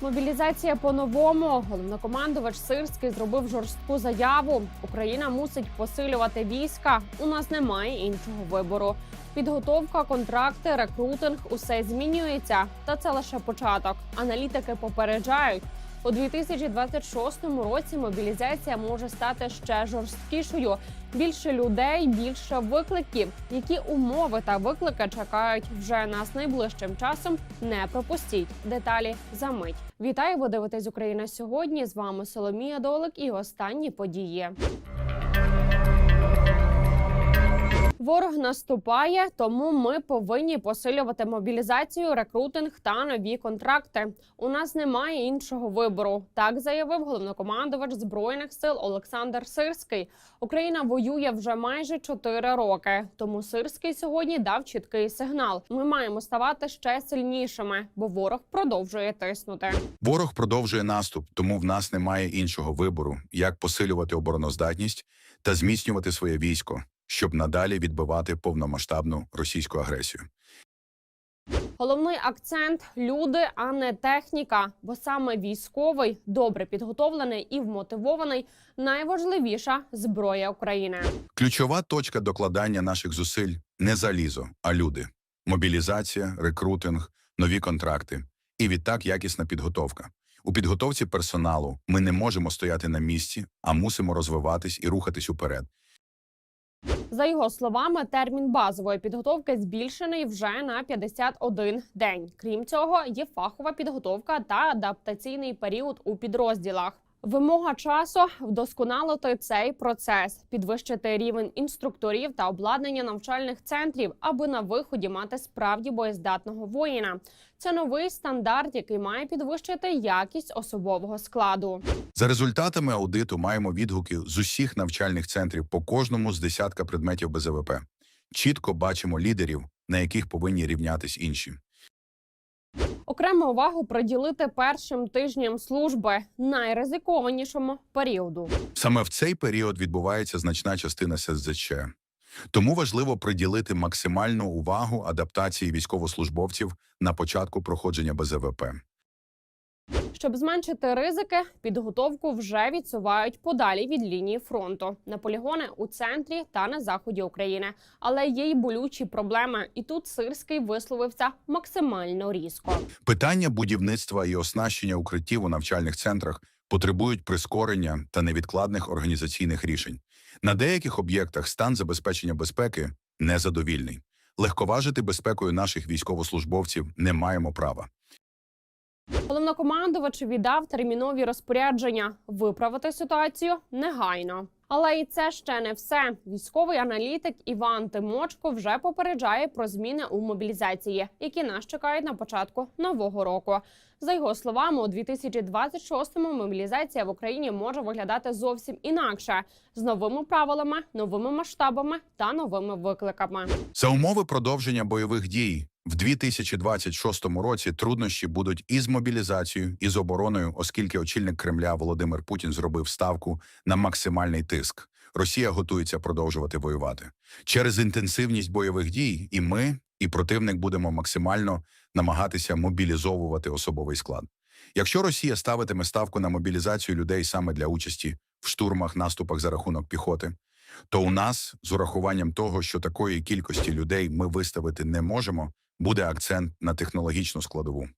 Мобілізація по-новому. Головнокомандувач Сирський зробив жорстку заяву. Україна мусить посилювати війська. У нас немає іншого вибору. Підготовка, контракти, рекрутинг усе змінюється. Та це лише початок. Аналітики попереджають. У 2026 році мобілізація може стати ще жорсткішою. Більше людей, більше викликів. Які умови та виклики чекають вже нас найближчим часом? Не пропустіть деталі за мить. Вітаю, ви дивитесь Україна сьогодні. З вами Соломія Долик і останні події. Ворог наступає, тому ми повинні посилювати мобілізацію, рекрутинг та нові контракти. У нас немає іншого вибору. Так заявив головнокомандувач збройних сил Олександр Сирський. Україна воює вже майже 4 роки. Тому Сирський сьогодні дав чіткий сигнал. Ми маємо ставати ще сильнішими, бо ворог продовжує тиснути. Ворог продовжує наступ, тому в нас немає іншого вибору, як посилювати обороноздатність та зміцнювати своє військо, щоб надалі відбивати повномасштабну російську агресію. Головний акцент люди, а не техніка. Бо саме військовий, добре підготовлений і вмотивований найважливіша зброя України. Ключова точка докладання наших зусиль не залізо, а люди: мобілізація, рекрутинг, нові контракти і відтак якісна підготовка. У підготовці персоналу ми не можемо стояти на місці, а мусимо розвиватись і рухатись уперед. За його словами, термін базової підготовки збільшений вже на 51 день. Крім цього, є фахова підготовка та адаптаційний період у підрозділах. Вимога часу вдосконалити цей процес, підвищити рівень інструкторів та обладнання навчальних центрів, аби на виході мати справді боєздатного воїна. Це новий стандарт, який має підвищити якість особового складу. За результатами аудиту маємо відгуки з усіх навчальних центрів по кожному з десятка предметів БЗВП. Чітко бачимо лідерів, на яких повинні рівнятись інші. Окрему увагу приділити першим тижням служби найризикованішому періоду. Саме в цей період відбувається значна частина СЗЧ. Тому важливо приділити максимальну увагу адаптації військовослужбовців на початку проходження БЗВП. Щоб зменшити ризики, підготовку вже відсувають подалі від лінії фронту на полігони у центрі та на заході України. Але є й болючі проблеми, і тут Сирський висловився максимально різко. Питання будівництва і оснащення укриттів у навчальних центрах потребують прискорення та невідкладних організаційних рішень. На деяких об'єктах стан забезпечення безпеки незадовільний. Легковажити безпекою наших військовослужбовців не маємо права. Головнокомандувач віддав термінові розпорядження виправити ситуацію негайно. Але і це ще не все. Військовий аналітик Іван Тимочко вже попереджає про зміни у мобілізації, які нас чекають на початку нового року. За його словами, у 2026-му мобілізація в Україні може виглядати зовсім інакше з новими правилами, новими масштабами та новими викликами. За умови продовження бойових дій в 2026 році труднощі будуть і з мобілізацією, і з обороною, оскільки очільник Кремля Володимир Путін зробив ставку на максимальний тиск. Росія готується продовжувати воювати через інтенсивність бойових дій. І ми, і противник будемо максимально намагатися мобілізовувати особовий склад. Якщо Росія ставитиме ставку на мобілізацію людей саме для участі в штурмах, наступах за рахунок піхоти, то у нас, з урахуванням того, що такої кількості людей ми виставити не можемо, буде акцент на технологічну складову.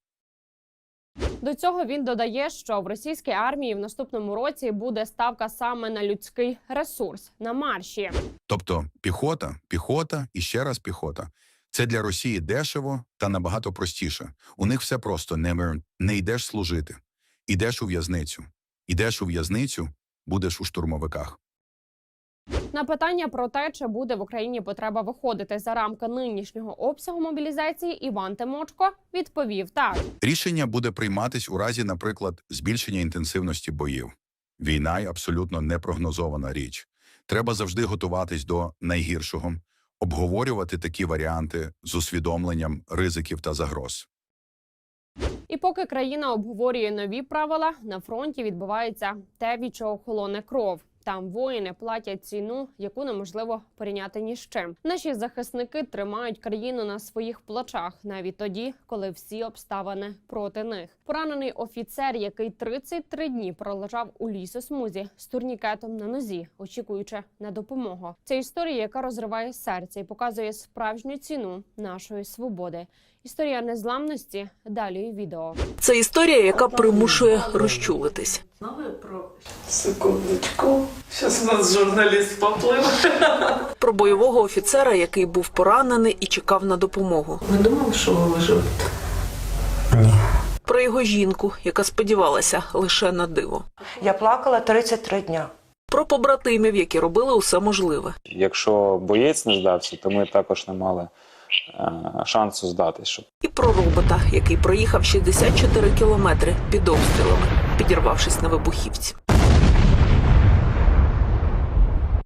До цього він додає, що в російській армії в наступному році буде ставка саме на людський ресурс на марші. Тобто піхота, піхота і ще раз піхота. Це для Росії дешево та набагато простіше. У них все просто не, не йдеш служити. Ідеш у в'язницю. Ідеш у в'язницю, будеш у штурмовиках. На питання про те, чи буде в Україні потреба виходити за рамки нинішнього обсягу мобілізації, Іван Тимочко відповів так. Рішення буде прийматись у разі, наприклад, збільшення інтенсивності боїв. Війна й абсолютно непрогнозована річ. Треба завжди готуватись до найгіршого, обговорювати такі варіанти з усвідомленням ризиків та загроз. І поки країна обговорює нові правила, на фронті відбувається те, від чого холоне кров. Там воїни платять ціну, яку неможливо порівняти ні з чим. Наші захисники тримають країну на своїх плечах, навіть тоді, коли всі обставини проти них. Поранений офіцер, який 33 дні пролежав у лісосмузі з турнікетом на нозі, очікуючи на допомогу. Це історія, яка розриває серце і показує справжню ціну нашої свободи. Історія незламності. Далі у відео. Це історія, яка примушує розчулитись. Секундочку. Сейчас у нас журналіст поплив. Про бойового офіцера, який був поранений і чекав на допомогу. Ви думали, що ви виживете? Про його жінку, яка сподівалася лише на диво. Я плакала 33 дня. Про побратимів, які робили усе можливе. Якщо боєць не здався, то ми також не мали шансу здатись. Щоб І про робота, який проїхав 64 кілометри під обстрілами, підірвавшись на вибухівці.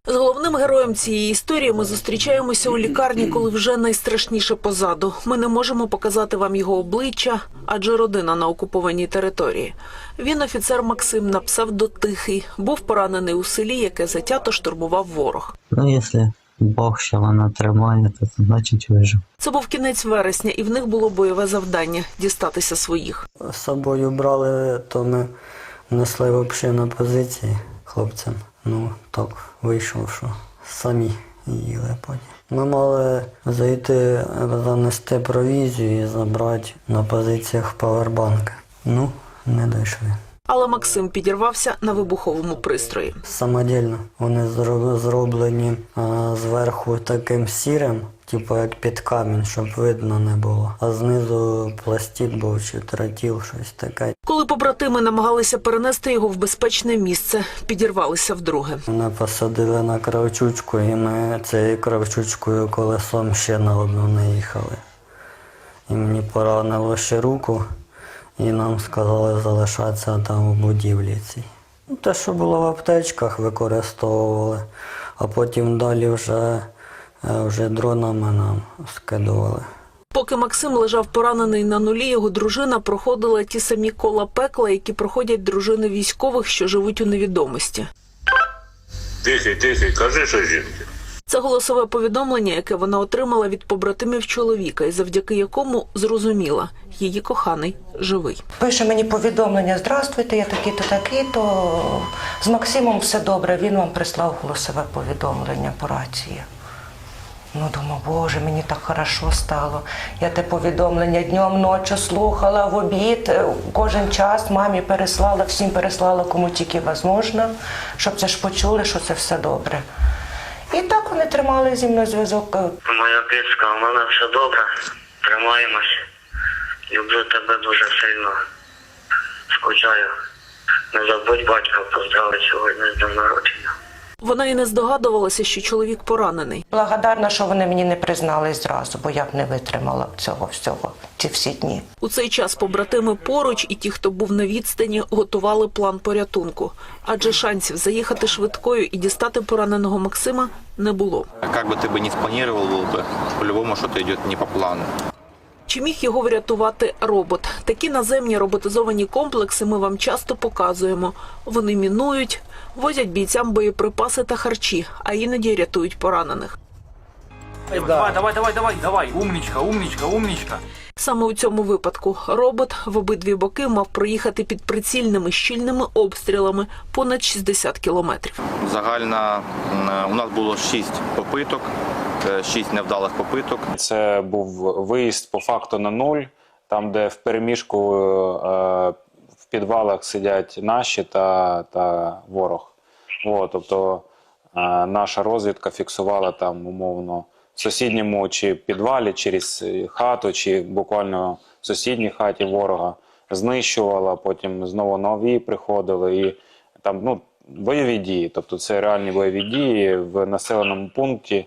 З головним героєм цієї історії ми зустрічаємося у лікарні, коли вже найстрашніше позаду. Ми не можемо показати вам його обличчя, адже родина на окупованій території. Він офіцер Максим на псевдо Тихий, був поранений у селі, яке затято штурмував ворог. Ну, якщо Бог ще вона тримає, то це значить вижив. Це був кінець вересня, і в них було бойове завдання дістатися своїх. З собою брали, то ми несли взагалі на позиції хлопцям. Ну, так вийшло, що самі їли потім. Ми мали зайти, занести провізію і забрати на позиціях павербанки. Ну, не дійшли. Але Максим підірвався на вибуховому пристрої. Самодільно. Вони зро- зроблені зверху таким сірим, типу як під камінь, щоб видно не було. А знизу пластик був чи тротіл, щось таке. Коли побратими намагалися перенести його в безпечне місце, підірвалися вдруге. Мене посадили на кравчучку, і ми цією кравчучкою колесом ще на одну не їхали. І мені поранило ще руку, і нам сказали залишатися там у будівлі цій. Ну, Те, що було в аптечках, використовували, а потім далі вже, е, вже дронами нам скидували. Поки Максим лежав поранений на нулі, його дружина проходила ті самі кола пекла, які проходять дружини військових, що живуть у невідомості. Тихий, тихий, кажи, що жінки. Це голосове повідомлення, яке вона отримала від побратимів чоловіка, і завдяки якому зрозуміла, її коханий живий. Пише мені повідомлення: Здравствуйте, я такий-то, такий-то. З Максимом все добре. Він вам прислав голосове повідомлення по рації. Ну, думаю, боже, мені так хорошо стало. Я те повідомлення днем, ночі слухала в обід, е, кожен час мамі переслала, всім переслала, кому тільки можливо, щоб це ж почули, що це все добре. І так вони тримали зі мною зв'язок. е, Моя кицька, у мене все добре. Тримаємось. Люблю тебе дуже сильно. Скучаю. Не забудь батька поздравити сьогодні з днем народження. Вона і не здогадувалася, що чоловік поранений. Благодарна, що вони мені не признались зразу, бо я б не витримала цього всього ці всі дні. У цей час побратими поруч і ті, хто був на відстані, готували план порятунку. Адже шансів заїхати швидкою і дістати пораненого Максима не було. Как бы ты бы не спланировал бы, по-любому что-то идет не по плану. Чи міг його врятувати робот? Такі наземні роботизовані комплекси ми вам часто показуємо. Вони мінують, возять бійцям боєприпаси та харчі, а іноді рятують поранених. Давай, давай, давай, давай, давай. Умничка, умничка, умничка. Саме у цьому випадку робот в обидві боки мав проїхати під прицільними щільними обстрілами понад 60 кілометрів. Загально у нас було 6 попиток, 6 невдалих попиток. це був виїзд по факту на нуль, там, де в переміжку е, в підвалах сидять наші та, та ворог. О, тобто е, наша розвідка фіксувала там умовно в сусідньому чи підвалі через хату, чи буквально в сусідній хаті ворога знищувала, потім знову нові приходили і там ну, бойові дії. Тобто це реальні бойові дії в населеному пункті.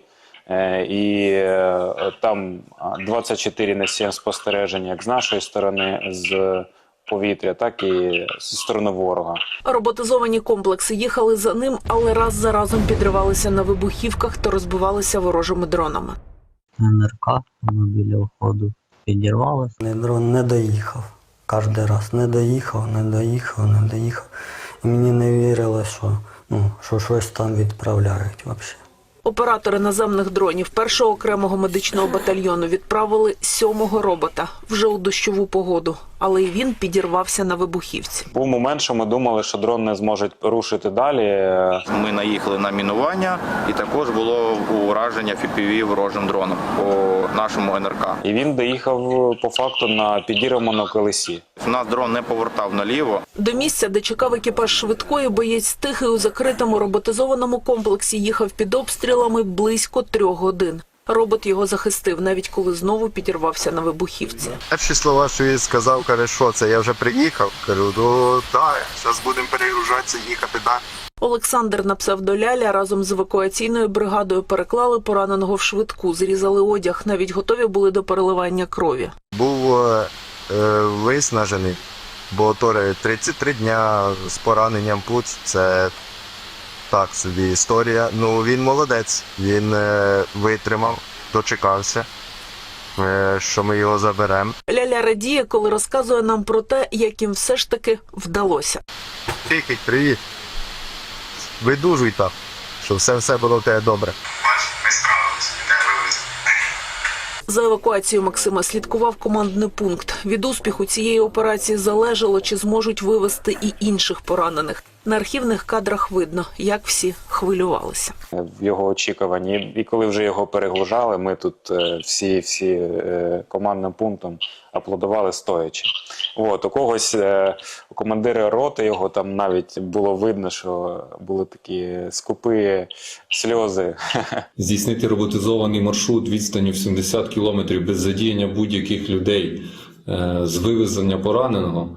Е, І е, там 24 на 7 спостережень як з нашої сторони, з повітря, так і зі сторони ворога. Роботизовані комплекси їхали за ним, але раз за разом підривалися на вибухівках та розбивалися ворожими дронами. НРК, воно біля входу підірвалося. Не дрон не доїхав. Кожен раз не доїхав, не доїхав, не доїхав. І мені не вірили, що ну, що щось там відправляють взагалі. Оператори наземних дронів першого окремого медичного батальйону відправили сьомого робота вже у дощову погоду, але й він підірвався на вибухівці. Був момент, що ми думали, що дрон не зможе рушити далі. Ми наїхали на мінування, і також було ураження FPV ворожим дроном по нашому НРК. І він доїхав по факту на підірваному колесі. У нас дрон не повертав наліво. До місця, де чекав екіпаж швидкої, боєць тихий у закритому роботизованому комплексі їхав під обстрілами близько трьох годин. Робот його захистив, навіть коли знову підірвався на вибухівці. Перші слова, що він сказав, каже, що це я вже приїхав. Кажу, ну так, зараз будемо перегружатися, їхати далі. Олександр на псевдоляля разом з евакуаційною бригадою переклали пораненого в швидку, зрізали одяг, навіть готові були до переливання крові. Був е, е, виснажений, бо то 33 дня з пораненням пуц це так собі історія. Ну він молодець, він е, витримав, дочекався, е, що ми його заберемо. Ляля радіє, коли розказує нам про те, як їм все ж таки вдалося. Тихий, привіт. Видужуй так, щоб все, все було в тебе добре. Ми справилися, За евакуацією Максима слідкував командний пункт. Від успіху цієї операції залежало, чи зможуть вивезти і інших поранених. На архівних кадрах видно, як всі хвилювалися. в його очікуванні. І коли вже його перегружали, ми тут е, всі, всі е, командним пунктом аплодували стоячи. От, у когось е, у командира роти його там навіть було видно, що були такі скупі сльози. здійснити роботизований маршрут відстанню в 70 кілометрів без задіяння будь-яких людей з вивезення пораненого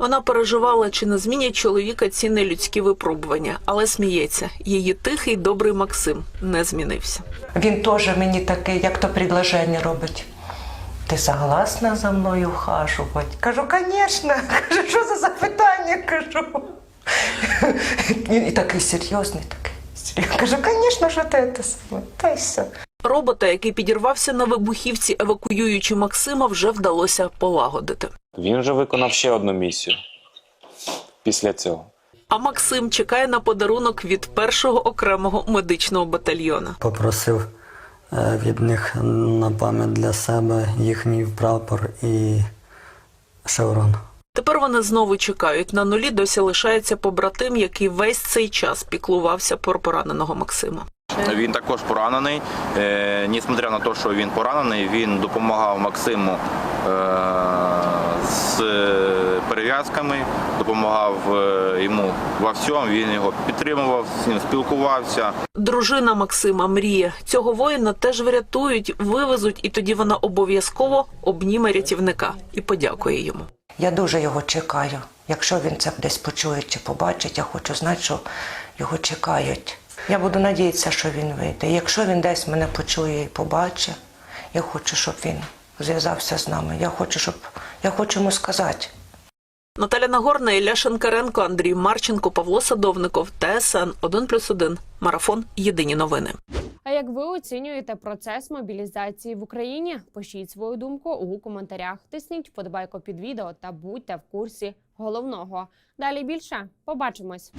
Вона переживала, чи не змінять чоловіка ці нелюдські випробування, але сміється. Її тихий, добрий Максим не змінився. Він теж мені таке, як то предложення робить. Ти согласна за мною ухажувати? Кажу, звісно. Кажу, що за запитання? Кажу. І такий серйозний, такий. серйозний. Кажу, звісно, що ти це саме. Та й все. Робота, який підірвався на вибухівці, евакуюючи Максима, вже вдалося полагодити. Він вже виконав ще одну місію після цього. А Максим чекає на подарунок від першого окремого медичного батальйона. Попросив е, від них на пам'ять для себе їхній прапор і шеврон. Тепер вони знову чекають. На нулі досі лишається побратим, який весь цей час піклувався про пораненого Максима. Він також поранений. Е, Несмотря на те, що він поранений, він допомагав Максиму е, з перев'язками, допомагав е, йому во всьому. Він його підтримував, з ним спілкувався. Дружина Максима мріє. Цього воїна теж врятують, вивезуть, і тоді вона обов'язково обніме рятівника і подякує йому. Я дуже його чекаю. Якщо він це десь почує чи побачить, я хочу знати, що його чекають. Я буду надіятися, що він вийде. Якщо він десь мене почує і побачить, я хочу, щоб він зв'язався з нами. Я хочу, щоб я хочу йому сказати. Наталя Нагорна, Ілля Шенкаренко, Андрій Марченко, Павло Садовников, ТСН 1+,1. Марафон. Єдині новини. А як ви оцінюєте процес мобілізації в Україні? Пишіть свою думку у коментарях. Тисніть вподобайку під відео та будьте в курсі головного. Далі більше побачимось.